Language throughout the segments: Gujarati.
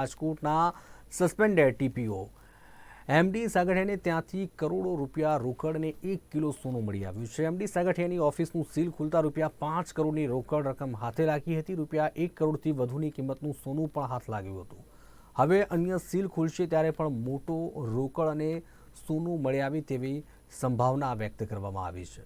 રાજકોટના સસ્પેન્ડેડ ટીપીઓ એમડી સાગઠિયાને ત્યાંથી કરોડો રૂપિયા રોકડ અને એક કિલો સોનું મળી આવ્યું છે. એમડી સાગઠિયાની ઓફિસનું સીલ ખુલતા રૂપિયા પાંચ કરોડની રોકડ રકમ હાથે લાગી હતી. રૂપિયા એક કરોડથી વધુની કિંમતનું સોનું પણ હાથ લાગ્યું હતું. હવે અન્ય સીલ ખુલશે ત્યારે પણ મોટો રોકડ અને સોનું મળી આવે તેવી સંભાવના વ્યક્ત કરવામાં આવી છે.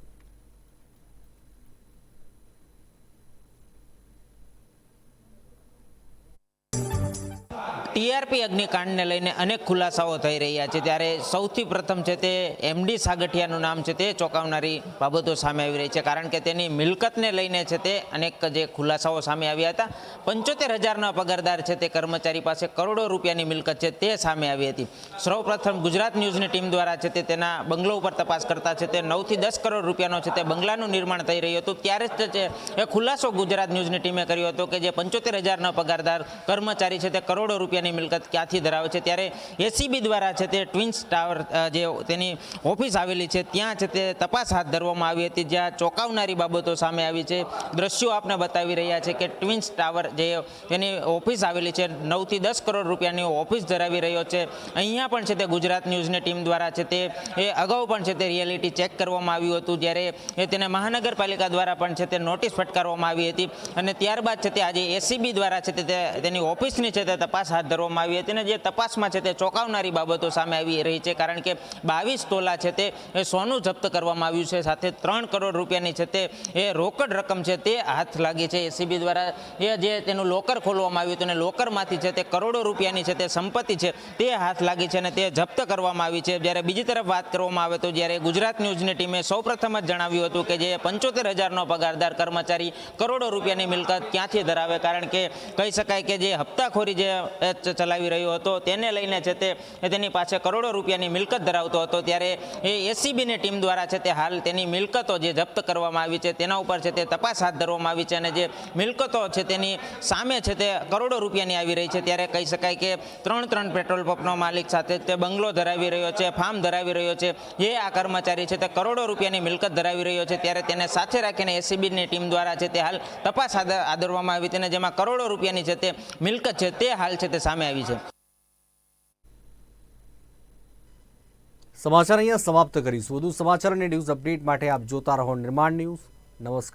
ટીઆરપી અગ્નિકાંડને લઈને અનેક ખુલાસાઓ થઈ રહ્યા છે. ત્યારે સૌથી પ્રથમ છે તે એમડી સાગઠિયાનું નામ છે તે ચોંકાવનારી બાબતો સામે આવી રહી છે. કારણ કે તેની મિલકતને લઈને છે તે અનેક જે ખુલાસાઓ સામે આવ્યા હતા. પંચોતેર હજારના પગારદાર છે તે કર્મચારી પાસે કરોડો રૂપિયાની મિલકત છે તે સામે આવી હતી. સૌપ્રથમ ગુજરાત ન્યૂઝની ટીમ દ્વારા છે તે તેના બંગલો ઉપર તપાસ કરતા છે તે નવથી દસ કરોડ રૂપિયાનો છે તે બંગલાનું નિર્માણ થઈ રહ્યું હતું. ત્યારે જ છે એ ખુલાસો ગુજરાત ન્યૂઝની ટીમે કર્યો હતો કે જે પંચોતેર હજારનો પગારદાર કર્મચારી છે તે કરોડો રૂપિયાની મિલકત ક્યાંથી ધરાવે છે? ત્યારે એસીબી દ્વારા છે તે ટ્વિન્સ ટાવર જે તેની ઓફિસ આવેલી છે, ત્યાં છે તે તપાસ હાથ ધરવામાં આવી હતી, જ્યાં ચોંકાવનારી બાબતો સામે આવી છે. દ્રશ્યો આપને બતાવી રહ્યા છે કે ટ્વિન્સ ટાવર જે તેની ઓફિસ આવેલી છે, નવથી દસ કરોડ રૂપિયાની ઓફિસ ધરાવી રહ્યો છે. અહીંયા પણ છે તે ગુજરાત ન્યૂઝની ટીમ દ્વારા છે તે, એ અગાઉ પણ છે તે રિયાલિટી ચેક કરવામાં આવ્યું હતું, જ્યારે એ તેને મહાનગરપાલિકા દ્વારા પણ છે તે નોટિસ ફટકારવામાં આવી હતી. અને ત્યારબાદ છે તે આજે એસીબી દ્વારા છે તે- તેની ઓફિસની છે તે તપાસ હાથ ધરવામાં આવી હતી અને જે તપાસમાં છે તે ચોંકાવનારી બાબતો સામે આવી રહી છે. કારણ કે બાવીસ તોલા છે તે એ સોનું જપ્ત કરવામાં આવ્યું છે. સાથે ત્રણ કરોડ રૂપિયાની છે તે એ રોકડ રકમ છે તે હાથ લાગી છે. એસીબી દ્વારા એ જે તેનું લોકર ખોલવામાં આવ્યું હતું અને લોકરમાંથી છે તે કરોડો રૂપિયાની છે તે સંપત્તિ છે તે હાથ લાગી છે અને તે જપ્ત કરવામાં આવી છે. જ્યારે બીજી તરફ વાત કરવામાં આવે તો જ્યારે ગુજરાત ન્યૂઝની ટીમે સૌપ્રથમ જ જણાવ્યું હતું કે જે પંચોતેર હજારનો પગારદાર કર્મચારી કરોડો રૂપિયાની મિલકત ક્યાંથી ધરાવે? કારણ કે કહી શકાય કે જે હપ્તાખોરી જે ચલાવી રહ્યો હતો. તેને લઈને છે તે તેની પાસે કરોડો રૂપિયાની મિલકત ધરાવતો હતો. ત્યારે એ એસીબીની ટીમ દ્વારા છે તે હાલ તેની મિલકતો જે જપ્ત કરવામાં આવી છે, તેના ઉપર છે તે તપાસ હાથ ધરવામાં આવી છે અને જે મિલકતો છે તેની સામે છે તે કરોડો રૂપિયાની આવી રહી છે. ત્યારે કહી શકાય કે ત્રણ ત્રણ પેટ્રોલ પંપનો માલિક સાથે તે બંગલો ધરાવી રહ્યો છે, ફાર્મ ધરાવી રહ્યો છે. જે આ કર્મચારી છે તે કરોડો રૂપિયાની મિલકત ધરાવી રહ્યો છે. ત્યારે તેને સાથે રાખીને એસીબીની ટીમ દ્વારા છે તે હાલ તપાસ હાથ આવી તેને જેમાં કરોડો રૂપિયાની છે તે મિલકત છે તે હાલ છે તે સામે આવી છે. સમાચાર અહીંયા સમાપ્ત કરીશું. વધુ સમાચાર અને ન્યૂઝ અપડેટ માટે આપ જોતા રહો નિર્માણ ન્યૂઝ. નમસ્કાર.